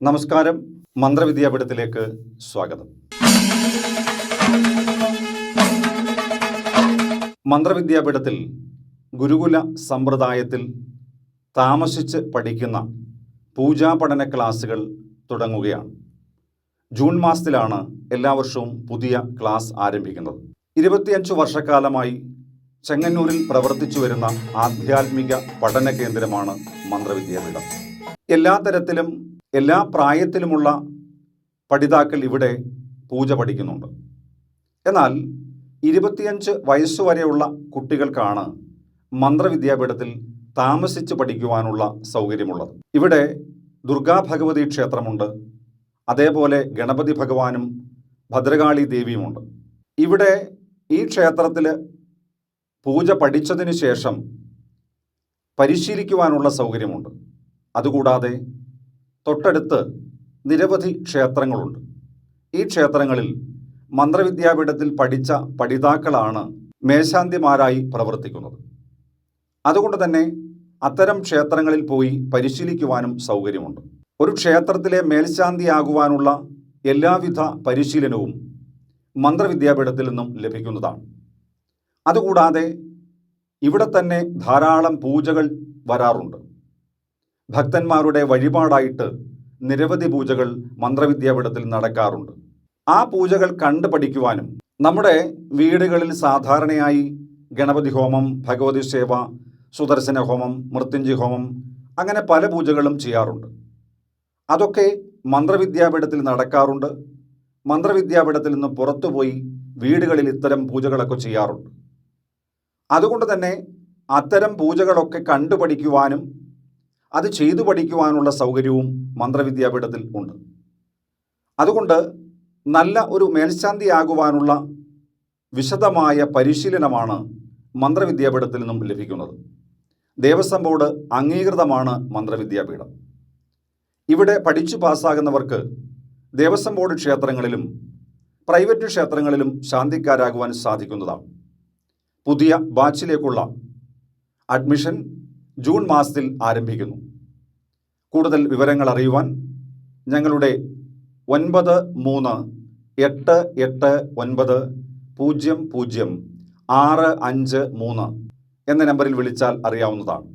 നമസ്കാരം. മന്ത്രവിദ്യാപീഠത്തിലേക്ക് സ്വാഗതം. മന്ത്രവിദ്യാപീഠത്തിൽ ഗുരുകുല സമ്പ്രദായത്തിൽ താമസിച്ച് പഠിക്കുന്ന പൂജാ പഠന ക്ലാസുകൾ തുടങ്ങുകയാണ്. ജൂൺ മാസത്തിലാണ് എല്ലാ വർഷവും പുതിയ ക്ലാസ് ആരംഭിക്കുന്നത്. ഇരുപത്തിയഞ്ച് വർഷക്കാലമായി ചെങ്ങന്നൂരിൽ പ്രവർത്തിച്ചു വരുന്ന ആധ്യാത്മിക പഠന കേന്ദ്രമാണ് മന്ത്രവിദ്യാപീഠം. എല്ലാ തരത്തിലും എല്ലാ പ്രായത്തിലുമുള്ള പഠിതാക്കൾ ഇവിടെ പൂജ പഠിക്കുന്നുണ്ട്. എന്നാൽ ഇരുപത്തിയഞ്ച് വയസ്സുവരെയുള്ള കുട്ടികൾക്കാണ് മന്ത്രവിദ്യാപീഠത്തിൽ താമസിച്ച് പഠിക്കുവാനുള്ള സൗകര്യമുള്ളത്. ഇവിടെ ദുർഗാ ഭഗവതി ക്ഷേത്രമുണ്ട്. അതേപോലെ ഗണപതി ഭഗവാനും ഭദ്രകാളി ദേവിയുമുണ്ട്. ഇവിടെ ഈ ക്ഷേത്രത്തിൽ പൂജ പഠിച്ചതിന് ശേഷം പരിശീലിക്കുവാനുള്ള സൗകര്യമുണ്ട്. അതുകൂടാതെ തൊട്ടടുത്ത് നിരവധി ക്ഷേത്രങ്ങളുണ്ട്. ഈ ക്ഷേത്രങ്ങളിൽ മന്ത്രവിദ്യാപീഠത്തിൽ പഠിച്ച പഠിതാക്കളാണ് മേശാന്തിമാരായി പ്രവർത്തിക്കുന്നത്. അതുകൊണ്ട് തന്നെ അത്തരം ക്ഷേത്രങ്ങളിൽ പോയി പരിശീലിക്കുവാനും സൗകര്യമുണ്ട്. ഒരു ക്ഷേത്രത്തിലെ മേൽശാന്തിയാകുവാനുള്ള എല്ലാവിധ പരിശീലനവും മന്ത്രവിദ്യാപീഠത്തിൽ നിന്നും ലഭിക്കുന്നതാണ്. അതുകൂടാതെ ഇവിടെ തന്നെ ധാരാളം പൂജകൾ വരാറുണ്ട്. ഭക്തന്മാരുടെ വഴിപാടായിട്ട് നിരവധി പൂജകൾ മന്ത്രവിദ്യാപീഠത്തിൽ നടക്കാറുണ്ട്. ആ പൂജകൾ കണ്ടു പഠിക്കുവാനും നമ്മുടെ വീടുകളിൽ സാധാരണയായി ഗണപതി ഹോമം ഭഗവതി സേവ സുദർശന ഹോമം മൃത്യുഞ്ജി ഹോമം അങ്ങനെ പല പൂജകളും ചെയ്യാറുണ്ട്. അതൊക്കെ മന്ത്രവിദ്യാപീഠത്തിൽ നടക്കാറുണ്ട്. മന്ത്രവിദ്യാപീഠത്തിൽ നിന്ന് പുറത്തുപോയി വീടുകളിൽ ഇത്തരം പൂജകളൊക്കെ ചെയ്യാറുണ്ട്. അതുകൊണ്ട് തന്നെ അത്തരം പൂജകളൊക്കെ കണ്ടു പഠിക്കുവാനും അത് ചെയ്തു പഠിക്കുവാനുള്ള സൗകര്യവും മന്ത്രവിദ്യാപീഠത്തിൽ ഉണ്ട്. അതുകൊണ്ട് നല്ല ഒരു മേൽശാന്തിയാകുവാനുള്ള വിശദമായ പരിശീലനമാണ് മന്ത്രവിദ്യാപീഠത്തിൽ നിന്നും ലഭിക്കുന്നത്. ദേവസ്വം ബോർഡ് അംഗീകൃതമാണ് മന്ത്രവിദ്യാപീഠം. ഇവിടെ പഠിച്ചു പാസ്സാകുന്നവർക്ക് ദേവസ്വം ബോർഡ് ക്ഷേത്രങ്ങളിലും പ്രൈവറ്റ് ക്ഷേത്രങ്ങളിലും ശാന്തിക്കാരാകുവാൻ സാധിക്കുന്നതാണ്. പുതിയ ബാച്ചിലേക്കുള്ള അഡ്മിഷൻ ജൂൺ മാസത്തിൽ ആരംഭിക്കുന്നു. കൂടുതൽ വിവരങ്ങൾ അറിയുവാൻ ഞങ്ങളുടെ ഒൻപത് മൂന്ന് എട്ട് എട്ട് ഒൻപത് പൂജ്യം പൂജ്യം ആറ് അഞ്ച് മൂന്ന് എന്ന നമ്പറിൽ വിളിച്ചാൽ അറിയാവുന്നതാണ്.